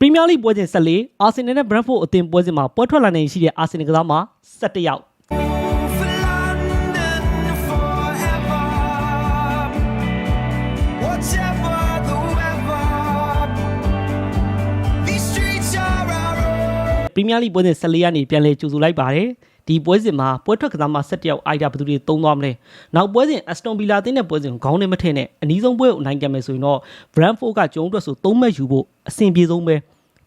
ပရီးမီးယားလိပွဲစဉ်14အာဆင်နယ်နဲ့ဘရန့်ဖို့အသင်းပွဲစဉ်မှာပွဲထွက်လာနေရှိတဲ့အာဆင်နယ်ကစားမှာ17ယောက် For London forever. Whatever the weather, these streets are our own. ပရီးမီးယားလိပွဲစဉ်14ကနေပြန်လည်ကြိုဆိုလိုက်ပါတယ် ဒီပွဲစဉ်မှာပွဲထွက်ကစားမှာ17ယောက်အိုက်တာဘယ်သူတွေသုံးသွားမလဲနောက်ပွဲစဉ်အက်စတွန်ဗီလာတင်းတဲ့ပွဲစဉ်ကိုခေါင်းနဲ့မထင်နဲ့အနီးဆုံးပွဲကိုနိုင်ကြမယ်ဆိုရင်တော့ဘရန့်ဖို့ကကျုံအတွက်ဆို3မှတ်ယူဖို့အဆင်ပြေဆုံးပဲ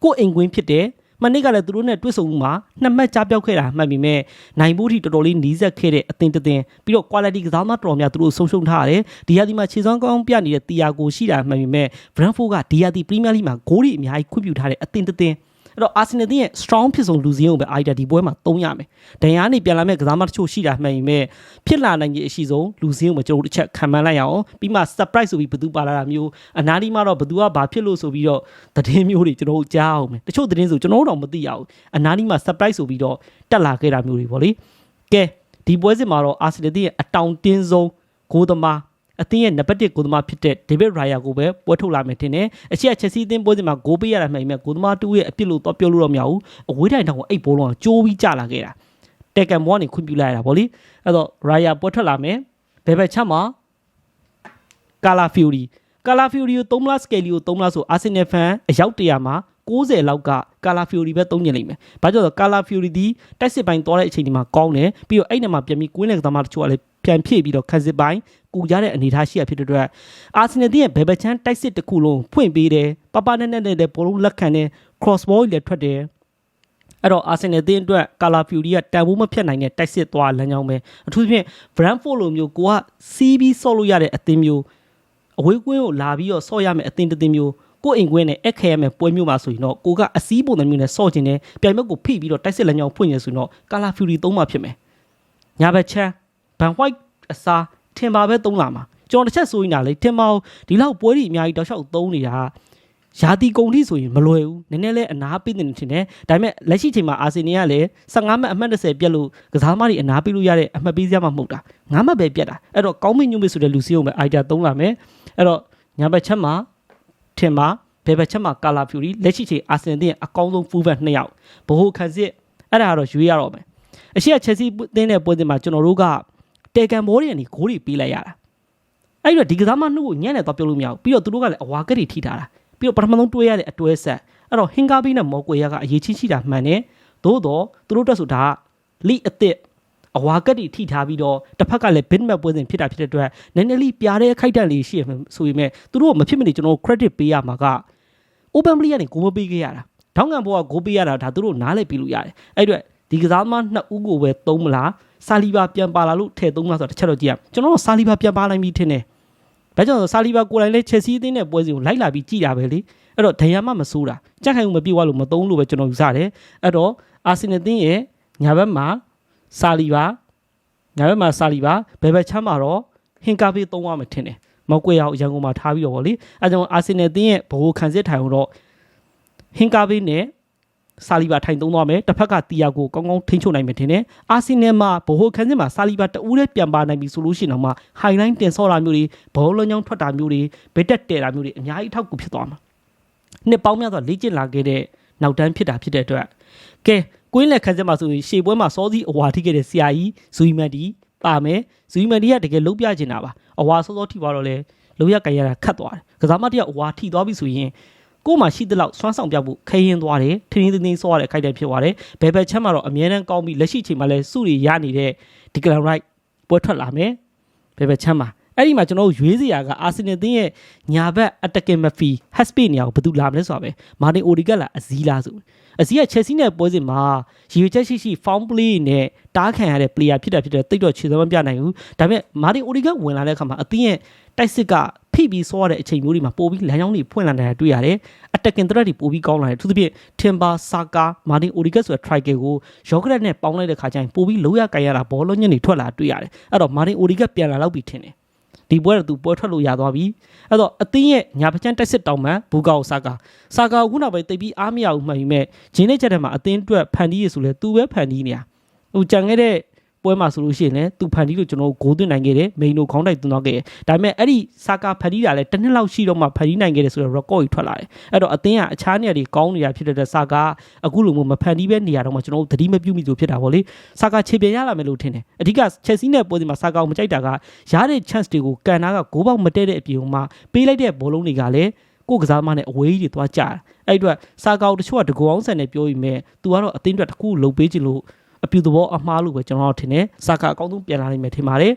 ကိုယ့်အိမ်ကွင်းဖြစ်တယ်မနေ့ကလည်းသူတို့နဲ့တွေ့ဆုံမှုမှာနှစ်မှတ်ကြားပြောက်ခဲ့တာမှတ်ပြီးမဲ့နိုင်ဖို့ထိတော်တော်လေးနီးစပ်ခဲ့တဲ့အသင်းတစ်သင်းပြီးတော့ quality ကစားသမားတော်များသူတို့ဆုံးရှုံးထားရတယ်ဒီဟာဒီမှာခြေစွမ်းကောင်းပြနေတဲ့တီယာကိုရှိတာမှတ်ပြီးမဲ့ Brentford ကဒီဟာဒီပရီးမီးယားလိမှာဂိုးတွေအများကြီးခွင့်ပြုထားတဲ့အသင်းတစ်သင်း အဲ့တော့ Arsenal တင်းရဲ့ strong ဖြစ်ဆုံးလူစည်းအောင်ပဲ idea ဒီပွဲမှာသုံးရမယ်။ဒဏ်ရာနေပြန်လာမဲ့ကစားမတချို့ရှိတာမှန်ရင်မဲ့ဖြစ်လာနိုင်ခြင်းအရှိဆုံးလူစည်းအောင်ပဲကျွန်တော်တို့တစ်ချက်ခံမှန်းလိုက်ရအောင်။ပြီးမှ surprise ဆိုပြီးဘသူပါလာတာမျိုးအနားဒီမှာတော့ဘသူကဘာဖြစ်လို့ဆိုပြီးတော့သတင်းမျိုးတွေကျွန်တော်တို့ကြားအောင်မယ်။တချို့သတင်းဆိုကျွန်တော်တို့တော့မသိရဘူး။အနားဒီမှာ surprise ဆိုပြီးတော့တက်လာခဲ့တာမျိုးတွေပေါ့လေ။ကဲဒီပွဲစဉ်မှာတော့ Arsenal တင်းရဲ့အတောင်တင်းဆုံးဂိုးသမား အသင်းရဲ့နံပါတ်1ဂိုးသမားဖြစ်တဲ့ David Raya ကိုပဲပွဲထုတ်လာမယ်ထင်တယ်။အချက်ချက်စီးအသင်းပွဲစဉ်မှာဂိုးပေးရတာမှန်ပေမဲ့ဂိုးသမားတူရဲ့အပြစ်လို့တော့ပြောလို့တော့မရဘူး။အဝေးတိုင်းတောင်ကိုအိတ်ဘောလုံးကကျိုးပြီးကျလာခဲ့တာ။တက်ကန်ဘောကနေခွင့်ပြုလိုက်ရတာဗောလေ။အဲ့တော့ Raya ပွဲထွက်လာမယ်။ဘယ်ဘက်ချက်မှာကာလာဖီယိုရီကာလာဖီယိုရီကို3လစကယ်လီကို3လဆိုအာဆင်နယ်ဖန်အယောက်တရာမှာ90လောက်ကကာလာဖီယိုရီပဲသုံးညင်လိမ့်မယ်။ဘာကြောင့်လဲကာလာဖီယိုရီဒီတိုက်စစ်ပိုင်းသွားတဲ့အချိန်ဒီမှာကောင်းတယ်ပြီးတော့အဲ့နေမှာပြန်ပြီးကွင်းတဲ့ကစားမတချို့ကလည်း ပြန်ဖြည့်ပြီးတော့ခက်စစ်ပိုင်းကူကြတဲ့အနေအထားရှိရဖြစ်တဲ့အတွက်အာဆင်နယ်ရဲ့ဘယ်ဘက်ချမ်းတိုက်စစ်တစ်ခုလုံးဖွင့်ပေးတယ်ပပနဲ့နဲ့နဲ့ဘောလုံးလက်ခံတယ် cross ball ကြီးလည်းထွက်တယ်အဲ့တော့အာဆင်နယ်အသင်းအတွက်ကာလာဖျူရီကတန်ဖိုးမဖြတ်နိုင်တဲ့တိုက်စစ်သွားလမ်းကြောင်းပဲအထူးသဖြင့် Brentford လိုမျိုးကိုကစီးပြီးဆော့လို့ရတဲ့အသင်းမျိုးအဝေးကွင်းကိုလာပြီးတော့ဆော့ရမယ်အသင်းတစ်သင်းမျိုးကိုယ့်အိမ်ကွင်းနဲ့အခက်ရမယ်ပွဲမျိုးမှာဆိုရင်တော့ကိုကအစည်းပုံစံမျိုးနဲ့ဆော့ခြင်းနဲ့ပြိုင်ဘက်ကိုဖိပြီးတော့တိုက်စစ်လမ်းကြောင်းဖွင့်ရဆိုရင်တော့ကာလာဖျူရီသုံးမှဖြစ်မယ်ညာဘက်ချမ်း ဘန်ဟိုက်အစားထင်ပါပဲသုံးလာမှာကျွန်တော်တစ်ချက်ဆိုရင်ဒါလေထင်ပါဦးဒီလောက်ပွဲတွေအများကြီးတောက်လျှောက်သုံးနေတာကယာတီကုန်ထိဆိုရင်မလွယ်ဘူးနည်းနည်းလေးအနာပေးနေတယ်ထင်တယ်ဒါပေမဲ့လက်ရှိချိန်မှာအာဆင်နယ်ကလည်း15မှတ်အမှတ်30ပြတ်လို့ကစားမတွေအနာပေးလို့ရတဲ့အမှတ်ပေးစရာမှမဟုတ်တာ9မှတ်ပဲပြတ်တာအဲ့တော့ကောင်းမင်းညွှန်မဆိုတဲ့လူစီယုံပဲအိုက်တာသုံးလာမယ်အဲ့တော့ညာဘက်ချက်မှာထင်ပါဘယ်ဘက်ချက်မှာကာလာဖျူရီလက်ရှိချိန်အာဆင်နယ်ရဲ့အကောင်းဆုံးဖူးဘက်2ယောက်ဘိုဟိုခန်းစစ်အဲ့ဒါကတော့ရွေးရတော့မယ်အရှိကချက်စီတင်းတဲ့ပွဲစဉ်မှာကျွန်တော်တို့က တေကန်ဘောတွေကနေဂိုးတွေပေးလိုက်ရတာအဲ့တော့ဒီကစားမနှုတ်ကိုညံ့နေတော့ပြောလို့မရဘူးပြီးတော့သူတို့ကလည်းအဝါကက်တွေထိထားတာပြီးတော့ပထမဆုံးတွဲရတဲ့အတွဲဆက်အဲ့တော့ဟင်ကာဘီနဲ့မော်ကွေယာကအရေးချင်းရှိတာမှန်တယ်သို့တော့သူတို့တက်ဆိုဒါကလိအစ်စ်အဝါကက်တွေထိထားပြီးတော့တစ်ဖက်ကလည်း bid map ပွဲစဉ်ဖြစ်တာဖြစ်တဲ့အတွက်နည်းနည်းလေးပြားတဲ့အခိုက်အတန့်လေးရှိရမယ်ဆိုပေမဲ့သူတို့ကမဖြစ်မနေကျွန်တော် credit ပေးရမှာက open play ကနေကိုမပေးခဲ့ရတာထောင်းကန်ဘောကဂိုးပေးရတာဒါသူတို့နားလည်ပြီးလို့ရတယ်အဲ့အတွက်ဒီကစားသမားနှစ်ဦးကိုပဲသုံးမလား ဆာလီဘာပြန်ပါလာလို့ထည့်သုံးမလားဆိုတော့တစ်ချက်တော့ကြည့်ရအောင်ကျွန်တော်တို့ဆာလီဘာပြန်ပါနိုင်ပြီထင်တယ်ဒါကြောင့်ဆာလီဘာကိုယ်တိုင်လည်းချက်စီးအသင်းတဲ့ပွဲစဉ်ကိုလိုက်လာပြီးကြည်တာပဲလေအဲ့တော့ဒဏ်ရာမှမဆိုးတာကြက်ခိုင်မှုမပြေသွားလို့မသုံးလို့ပဲကျွန်တော်ယူဆတယ်အဲ့တော့အာဆင်နယ်တင်းရဲ့ညာဘက်မှာဆာလီဘာညာဘက်မှာဆာလီဘာဘယ်ဘက်ချမ်းမှာတော့ဟင်ကာဖေးသုံးရမယ်ထင်တယ်မောက်ကွေရောက်ရန်ကုန်မှာထားပြီးတော့ဗောလေအဲကြောင့်အာဆင်နယ်တင်းရဲ့ဘိုးခံစစ်ထိုင်တော့ဟင်ကာဖေးနဲ့ ဆာလီဘာထိုင်သုံးသွားမယ်တစ်ဖက်ကတီယာကိုကောင်းကောင်းထိန်းချုပ်နိုင်မယ်ထင်တယ်အာဆင်နယ်မှာဘိုးခံစစ်မှာဆာလီဘာတဦးလေးပြန်ပါနိုင်ပြီဆိုလို့ရှိရင်တော့မှဟိုင်လိုင်းတင်ဆော့တာမျိုးတွေဘောလုံးညောင်းထွက်တာမျိုးတွေဘက်တက်တဲတာမျိုးတွေအများကြီးထောက်ကူဖြစ်သွားမှာနှစ်ပေါင်းများစွာလေ့ကျင့်လာခဲ့တဲ့နောက်တန်းဖြစ်တာဖြစ်တဲ့အတွက်ကဲကွင်းလက်ခန်းချက်မှာဆိုရင်ရှေ့ပွဲမှာစောစီအဝါထိခဲ့တဲ့ဆရာကြီးဇူီမန်ဒီပါမယ်ဇူီမန်ဒီကတကယ်လုံးပြချင်တာပါအဝါစောစောထိသွားတော့လေလုံးရကြရတာခတ်သွားတယ်ကစားမတယောက်အဝါထိသွားပြီဆိုရင် ကို့မှာရှိတဲ့လောက်စွမ်းဆောင်ပြဖို့ခရင်သွားတယ်ထင်းထင်းထင်းဆောရတဲ့အခိုက်အတန့်ဖြစ်သွားတယ်ဘယ်ဘက်ချက်မှာတော့အမြဲတမ်းကောင်းပြီးလက်ရှိချိန်မှာလည်းစုတွေရနေတဲ့ဒီကလန်ရိုက်ပွဲထွက်လာမယ်ဘယ်ဘက်ချက်မှာ အဲ့ဒီမှာကျွန်တော်တို့ရွေးစရာကအာဆင်နယ်တင်းရဲ့ညာဘက်အတကင်မဖီဟက်စပေနေရာကိုဘယ်သူလာမလဲဆိုတာပဲမာတင်အိုဒီကလာအဇီလာဆိုအဇီကချက်စီနဲ့ပွဲစဉ်မှာရည်ရွယ်ချက်ရှိရှိ found play နဲ့တားခံရတဲ့ player ဖြစ်တာဖြစ်တဲ့တိတ်တော့ခြေစမ်းမပြနိုင်ဘူးဒါပေမဲ့မာတင်အိုဒီကဝင်လာတဲ့အခါမှာအသင်းရဲ့တိုက်စစ်ကဖိပြီးဆောရတဲ့အချိန်မျိုးတွေမှာပို့ပြီးလမ်းကြောင်းတွေဖွင့်လာတာတွေ့ရတယ်အတက်ကင်တရက်တွေပို့ပြီးကောင်းလာတယ်သူသဖြင့်ထင်ပါဆာကာမာတင်အိုဒီကဆိုတဲ့ trial ကိုယောဂရက်နဲ့ပေါင်းလိုက်တဲ့ခါကျရင်ပို့ပြီးလိုရကြရတာဘောလုံးညက်တွေထွက်လာတွေ့ရတယ်အဲ့တော့မာတင်အိုဒီကပြန်လာတော့ပြီထင်တယ် ဒီပွဲတော့သူပွဲထွက်လို့ရသွားပြီအဲ့တော့အသင်းရဲ့ညာပချမ်းတက်စစ်တောင်မှန်ဘူကာကိုစာကာစာကာကိုခုနောက်ပဲတိတ်ပြီးအားမရဘူးမှန်ပြီမဲ့ဂျင်းနဲ့ချက်ထဲမှာအသင်းအတွက်ဖန်တီးရဆိုလဲသူပဲဖန်တီးနေရဟိုကြံခဲ့တဲ့ ပွဲမှာဆိုလို့ရှိရင်လည်းသူဖန်တီးလို့ကျွန်တော်တို့ဂိုးသွင်းနိုင်ခဲ့တယ်မိန်တို့ခေါင်းတိုက်သွင်းသွားခဲ့တယ်ဒါပေမဲ့အဲ့ဒီစာကာဖန်တီးတာလည်းတစ်နှစ်လောက်ရှိတော့မှဖန်တီးနိုင်ခဲ့တယ်ဆိုတော့ record ကြီးထွက်လာတယ်အဲ့တော့အသင်းကအခြားနေရာတွေကောင်းနေတာဖြစ်တဲ့အတွက်စာကာအခုလိုမျိုးမဖန်တီးပဲနေရာတော့မှကျွန်တော်တို့သတိမပြုမိလို့ဖြစ်တာပေါ့လေစာကာခြေပြန်ရလာမယ်လို့ထင်တယ်အဓိက Chelsea နဲ့ပွဲဒီမှာစာကာကိုမကြိုက်တာကရတဲ့ chance တွေကိုကန်နာကဂိုးပေါက်မတည့်တဲ့အပြင်မှာပေးလိုက်တဲ့ဘောလုံးတွေကလည်းကိုယ်ကစားသမားနဲ့အဝေးကြီးတွေသွားကြတယ်အဲ့ဒီအတွက်စာကာကိုတချို့ကတကူအောင်ဆန်နဲ့ပြောပြီးမဲ့သူကတော့အသင်းအတွက်တစ်ခုလှုပ်ပေးခြင်းလို့ အပြူသဘောအမှားလို့ပဲကျွန်တော်တို့ထင်တယ်စာကာအကောင်းဆုံးပြန်လာနိုင်မယ်ထင်ပါတယ်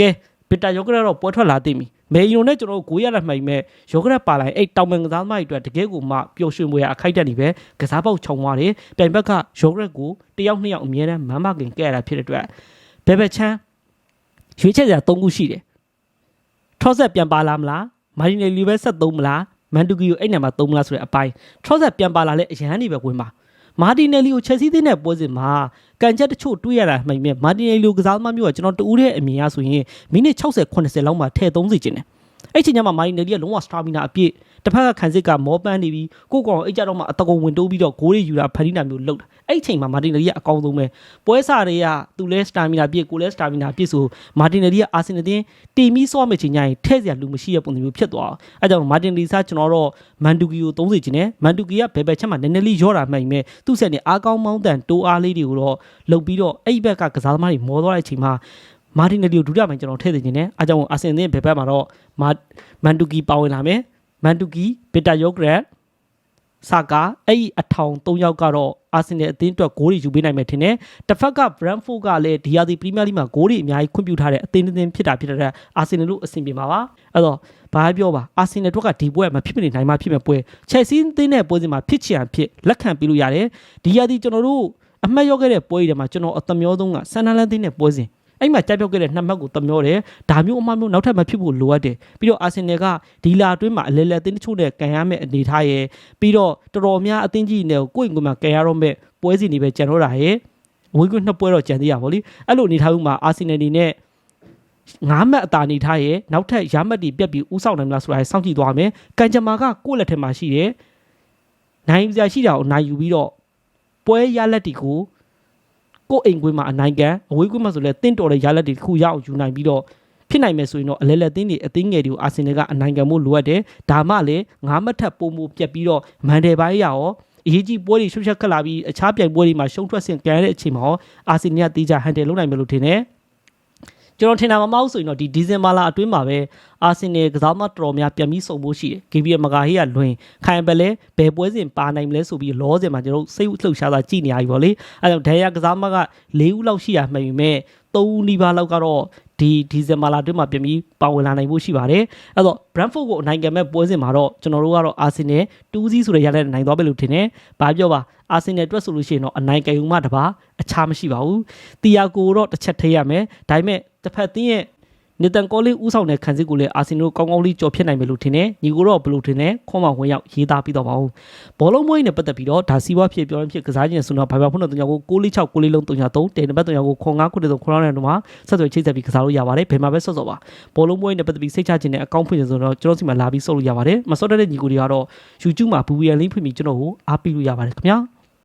ကဲဗစ်တာယောဂရက်တော့ပွဲထွက်လာသိပြီမေယုံနဲ့ကျွန်တော်တို့ကိုရရမှိုင်မဲ့ယောဂရက်ပါလိုက်အဲ့တောင်ပန်ကစားသမားတွေအတွက်တကယ်ကိုမှပျော်ရွှင်ပွဲအခိုက်တက်နေပဲကစားပေါက်ခြုံသွားတယ်ပြိုင်ဘက်ကယောဂရက်ကိုတယောက်နှစ်ယောက်အမြဲတမ်းမမ်းမကင်ကဲရတာဖြစ်တဲ့အတွက်ဘယ်ဘက်ချမ်းရွေးချက်စရာ၃ခုရှိတယ်ထော့ဆက်ပြန်ပါလာမလားမာရီနယ်လီပဲဆက်သုံးမလားမန်တူကီကိုအဲ့နေမှာသုံးမလားဆိုတဲ့အပိုင်းထော့ဆက်ပြန်ပါလာလဲအရန်နေပဲဝင်ပါ မာတီနယ်လီကိုချက်စီးတဲ့ပွဲစဉ်မှာကန်ချက်တချို့တွေးရတာမှိုင်မဲ့မာတီနယ်လီကိုကစားသမားမျိုးကကျွန်တော်တူးတဲ့အမြင်အရဆိုရင်မိနစ်60 80လောက်မှထည့်သုံးစီခြင်းတယ် အဲ့ချိန်ကျမှမာရီနယ်လီကလုံးဝစတာမီနာအပြည့်တစ်ဖက်ကခံစစ်ကမောပန်းနေပြီးကိုကောင်အိတ်ကြတော့မှအတကုံဝင်တိုးပြီးတော့ဂိုးတွေယူတာဖန်တီးတာမျိုးလုပ်တာအဲ့ချိန်မှာမာတီနယ်လီကအကောင်းဆုံးပဲပွဲစားတွေကသူလဲစတာမီနာပြည့်ကိုလဲစတာမီနာပြည့်ဆိုမာတီနယ်လီကအာဆင်နယ်တင်းတီမီဆော့မဲ့ချိန်ကျရင်ထဲ့စရာလူမရှိတဲ့ပုံစံမျိုးဖြစ်သွားအောင်အဲ့ကြောင့်မာတင်လီဆာကျွန်တော်တော့မန်တူကီကိုသုံးစီခြင်းနဲ့မန်တူကီကဘယ်ဘက်ချက်မှာနည်းနည်းလေးရော့တာမှိုင်မဲ့သူ့ဆက်နေအားကောင်းမောင်းတန်တိုးအားလေးတွေကိုတော့လှုပ်ပြီးတော့အဲ့ဒီဘက်ကကစားသမားတွေမောသွားတဲ့အချိန်မှာ မာတင်နယ်လီကိုဒုတိယပိုင်းကျွန်တော်ထည့်သိခြင်းနဲ့အားကြောင့်အာဆင်တင်းဘယ်ဘက်မှာတော့မာမန်တူကီပါဝင်လာမယ်မန်တူကီဘီတာယိုဂရက်ဆာကာအဲ့ဒီအထောင်၃ယောက်ကတော့အာဆင်နယ်အသင်းအတွက်ဂိုးတွေယူပေးနိုင်မယ်ထင်တယ်။တစ်ဖက်က Brentford ကလည်းဒီယာဒီပရီးမီးယားလိမှာဂိုးတွေအများကြီးခွင့်ပြုထားတဲ့အသင်းတစ်သင်းဖြစ်တာဖြစ်တဲ့အတွက်အာဆင်နယ်လို့အဆင်ပြေမှာပါ။အဲ့တော့ဘာပြောပါအာဆင်နယ်တို့ကဒီပွဲမှာဖြစ်မနေနိုင်မှဖြစ်မဲ့ပွဲ။ Chelsea အသင်းနဲ့ပွဲစဉ်မှာဖြစ်ချင်အောင်ဖြစ်လက်ခံပေးလို့ရတယ်။ဒီယာဒီကျွန်တော်တို့အမှတ်ရောက်ခဲ့တဲ့ပွဲတွေမှာကျွန်တော်အသမျောဆုံးကဆန်နလန်သင်းနဲ့ပွဲစဉ် အဲ့မှာကြိုက်ပြောက်ခဲ့တဲ့နှစ်မှတ်ကိုတမျောတယ်ဒါမျိုးအမှားမျိုးနောက်ထပ်မဖြစ်ဖို့လိုအပ်တယ်ပြီးတော့အာဆင်နယ်ကဒီလာအတွင်းမှာအလဲလဲအသင်းတချို့နဲ့ကန်ရမယ့်အနေထားရယ်ပြီးတော့တော်တော်များအသင်းကြီးနဲ့ကိုယ့်အိမ်ကမှာကန်ရတော့မဲ့ပွဲစီနေပဲကြံတော့တာရယ်ဝေးကွနှစ်ပွဲတော့ကြံသေးရပါလိအဲ့လိုအနေထားဥမှာအာဆင်နယ်ဒီနဲ့ငါးမှတ်အသာနေထားရယ်နောက်ထပ်ရမှတ်တွေပြက်ပြီးဥဆောင်နိုင်မလားဆိုတာစောင့်ကြည့်သွားမယ်ကန်ဂျမာကကိုယ့်လက်ထက်မှာရှိတယ်နိုင်စရာရှိတာကိုနိုင်ယူပြီးတော့ပွဲရလက်တီကို ကိုယ့်အိမ်ကွင်းမှာအနိုင်ကန်အဝေးကွင်းမှာဆိုလဲတင့်တော်တဲ့ရလက်တွေတစ်ခုရအောင်ယူနိုင်ပြီးတော့ဖြစ်နိုင်မယ်ဆိုရင်တော့အလဲလက်သင်းတွေအသင်းငယ်တွေကိုအာဆင်နယ်ကအနိုင်ကန်မှုလိုအပ်တယ်ဒါမှလည်းငါးမှတ်ထပ်ပုံမပြက်ပြီးတော့မန်တယ်ပိုင်းရရောအရေးကြီးပွဲတွေရှုပ်ချက်ခတ်လာပြီးအခြားပြိုင်ပွဲတွေမှာရှုံးထွက်ဆင်ကန်ရတဲ့အချိန်မှာအာဆင်နယ်ကတေးကြဟန်တယ်လုပ်နိုင်မယ်လို့ထင်တယ် ကျွန်တော်ထင်တာမမဟုတ်ဆိုရင်တော့ဒီဒီဇင်ဘာလအတွင်းမှာပဲအာဆင်နယ်ကစားမတော်တော်များပြန်ပြီးစုံဖို့ရှိတယ်။ KBL မကာဟီကလွင်ခိုင်ပလဲဘယ်ပွဲစဉ်ပါနိုင်မလဲဆိုပြီးလောစင်မှာကျွန်တော်စိတ်လှုပ်ရှားတာကြည့်နေရပြီပေါ့လေ။အဲဒါဒဲယာကစားမက၄ဦးလောက်ရှိရမှန်ပြီမဲ့၃ဦးနီးပါးလောက်ကတော့ဒီဒီဇင်ဘာလအတွင်းမှာပြန်ပြီးပါဝင်လာနိုင်ဖို့ရှိပါတယ်။အဲ့တော့ Brentford ကိုအနိုင်ကန်မဲ့ပွဲစဉ်မှာတော့ကျွန်တော်တို့ကတော့အာဆင်နယ်2-0ဆိုတဲ့ရလဒ်နိုင်သွားပြီလို့ထင်တယ်။ဘာပြောပါအာဆင်နယ်အတွက်ဆိုလို့ရှိရင်တော့အနိုင်ကန်ယူမှတပါအခြားမရှိပါဘူး။တီယာကိုတော့တစ်ချက်ထိရမယ်။ဒါပေမဲ့ တစ်ဖက်သင်းရဲ့နေတန်ကောလေးဥဆောင်တဲ့ခံစစ်ကိုလည်းအာဆင်နယ်ကောင်းကောင်းလေးကြော်ဖြစ်နိုင်မယ်လို့ထင်တယ်။ညီကိုတော့ဘယ်လိုထင်လဲခွန်မဝင်ရောက်ရေးသားပြီးတော့ပါဦး။ဘောလုံးမွေးနဲ့ပတ်သက်ပြီးတော့ဒါစီးပွားဖြစ်ပြောရင်ဖြစ်ကစားခြင်းဆိုတော့ဘာဘာဖုန်းတော့တုံကို646 6လေးလုံး303တေနံပါတ်3ကိုခွန်9ခုတည်းဆိုခွန်လောက်တဲ့တော့မှာဆက်သွယ်ချိတ်ဆက်ပြီးကစားလို့ရပါတယ်။ဘယ်မှာပဲဆော့ဆော့ပါ။ဘောလုံးမွေးနဲ့ပတ်သက်ပြီးစိတ်ချခြင်းနဲ့အကောင့်ဖွင့်ခြင်းဆိုတော့ကျွန်တော်စီမှာလာပြီးဆော့လို့ရပါတယ်။မဆော့တဲ့ညီကိုတွေကတော့ YouTube မှာ VPN link ဖွင့်ပြီးကျွန်တော်ကိုအားပေးလို့ရပါတယ်ခင်ဗျာ။